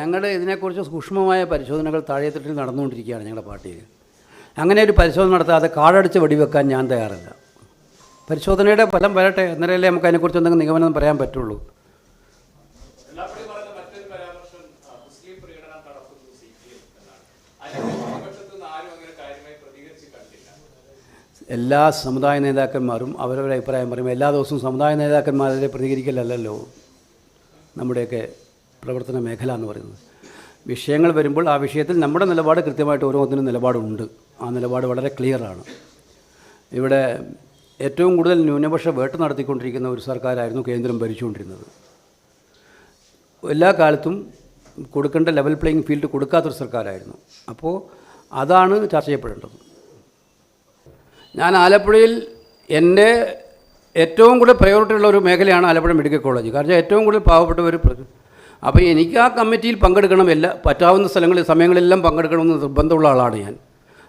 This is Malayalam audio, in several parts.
ഞങ്ങളുടെ ഇതിനെക്കുറിച്ച് സൂക്ഷ്മമായ പരിശോധനകൾ താഴെത്തട്ടിൽ നടന്നുകൊണ്ടിരിക്കുകയാണ് ഞങ്ങളുടെ പാർട്ടിയിൽ. അങ്ങനെ ഒരു പരിശോധന നടത്താതെ കാടടിച്ച് വെടിവെക്കാൻ ഞാൻ തയ്യാറല്ല. പരിശോധനയുടെ ഫലം വരട്ടെ എന്നാലല്ലേ നമുക്ക് അതിനെക്കുറിച്ച് എന്തെങ്കിലും നിഗമനം പറയാൻ പറ്റുള്ളൂ. എല്ലാ സമുദായ നേതാക്കന്മാരും അവരവരുടെ അഭിപ്രായം പറയും. എല്ലാ ദിവസവും സമുദായ നേതാക്കന്മാരെ പ്രതികരിക്കലല്ലോ നമ്മുടെയൊക്കെ പ്രവർത്തന മേഖല എന്ന് പറയുന്നത്. വിഷയങ്ങൾ വരുമ്പോൾ ആ വിഷയത്തിൽ നമ്മുടെ നിലപാട് കൃത്യമായിട്ട് ഓരോന്നിനും നിലപാടുണ്ട്. ആ നിലപാട് വളരെ ക്ലിയറാണ് ഇവിടെ ഏറ്റവും കൂടുതൽ ന്യൂനപക്ഷ വേട്ട് നടത്തിക്കൊണ്ടിരിക്കുന്ന ഒരു സർക്കാരായിരുന്നു കേന്ദ്രം ഭരിച്ചുകൊണ്ടിരുന്നത്. എല്ലാ കാലത്തും കൊടുക്കേണ്ട ലെവൽ പ്ലേയിങ് ഫീൽഡ് കൊടുക്കാത്തൊരു സർക്കാരായിരുന്നു. അപ്പോൾ അതാണ് ചർച്ച ചെയ്യപ്പെടേണ്ടത്. ഞാൻ ആലപ്പുഴയിൽ എന്റെ ഏറ്റവും കൂടുതൽ പ്രയോറിറ്റി ഉള്ള ഒരു മേഖലയാണ് ആലപ്പുഴ മെഡിക്കൽ കോളേജ് കാരണം ഏറ്റവും കൂടുതൽ പാവപ്പെട്ടവർ അപ്പോൾ എനിക്ക് ആ കമ്മിറ്റിയിൽ പങ്കെടുക്കണം എല്ലാ പറ്റാവുന്ന സ്ഥലങ്ങളിൽ സമയങ്ങളിലെല്ലാം പങ്കെടുക്കണമെന്ന് നിർബന്ധമുള്ള ആളാണ് ഞാൻ.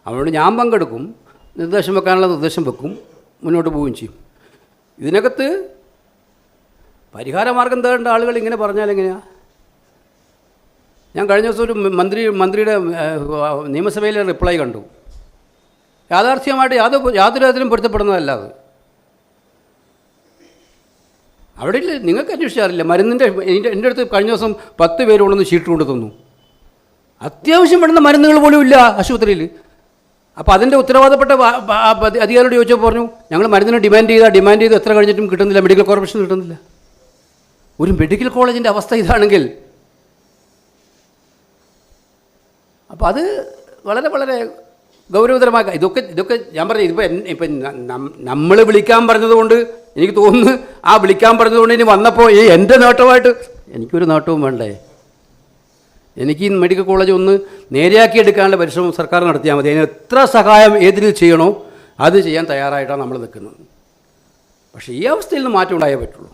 അതുകൊണ്ട് ഞാൻ പങ്കെടുക്കും നിർദ്ദേശം വെക്കാനുള്ള നിർദ്ദേശം വെക്കും മുന്നോട്ട് പോവുകയും ചെയ്യും. ഇതിനകത്ത് പരിഹാരമാർഗം തേടേണ്ട ആളുകൾ ഇങ്ങനെ പറഞ്ഞാൽ എങ്ങനെയാണ് ഞാൻ കഴിഞ്ഞ ദിവസം ഒരു മന്ത്രി മന്ത്രിയുടെ നിയമസഭയിലെ റിപ്ലൈ കണ്ടു. യാഥാർത്ഥ്യമായിട്ട് യാതൊരു യാതൊരു തരത്തിലും പൊരുത്തപ്പെടുന്നതല്ല അത്. അവിടെ ഇല്ല നിങ്ങൾക്ക് അന്വേഷിച്ചാറില്ല. മരുന്നിന്റെ എന്റെ എന്റെ അടുത്ത് കഴിഞ്ഞ ദിവസം പത്ത് പേര് കൊണ്ടുവന്ന് ഷീട്ട് കൊണ്ട് തന്നു. അത്യാവശ്യം വേണ്ടുന്ന മരുന്നുകൾ പോലും ഇല്ല ആശുപത്രിയിൽ. അപ്പോൾ അതിന്റെ ഉത്തരവാദപ്പെട്ട അധികാരിയോട് ചോദിച്ചപ്പോൾ പറഞ്ഞു ഞങ്ങൾ മരുന്നിന് ഡിമാൻഡ് ചെയ്താൽ ഡിമാൻഡ് ചെയ്ത് എത്ര കഴിഞ്ഞിട്ടും കിട്ടുന്നില്ല മെഡിക്കൽ കോർപ്പറേഷൻ കിട്ടുന്നില്ല. ഒരു മെഡിക്കൽ കോളേജിന്റെ അവസ്ഥ ഇതാണെങ്കിൽ. അപ്പോൾ അത് വളരെ വളരെ ഗൗരവതരമായ ഇതൊക്കെ ഇതൊക്കെ ഞാൻ പറഞ്ഞു ഇതിപ്പോൾ ഇപ്പം നമ്മൾ വിളിക്കാൻ പറഞ്ഞതുകൊണ്ട് എനിക്ക് തോന്നുന്നു ആ വിളിക്കാൻ പറഞ്ഞതുകൊണ്ട് ഇനി വന്നപ്പോൾ ഈ എന്റെ നേട്ടമായിട്ട് എനിക്കൊരു നേട്ടവും വേണ്ടേ? എനിക്ക് ഈ മെഡിക്കൽ കോളേജ് ഒന്ന് നേരെയാക്കി എടുക്കാനുള്ള പരിശ്രമം സർക്കാർ നടത്തിയാൽ മതി. അതിന് എത്ര സഹായം ഏതിൽ ചെയ്യണോ അത് ചെയ്യാൻ തയ്യാറായിട്ടാണ് നമ്മൾ നിൽക്കുന്നത്. പക്ഷേ ഈ അവസ്ഥയിൽ നിന്ന് മാറ്റം ഉണ്ടായേ പറ്റുള്ളൂ.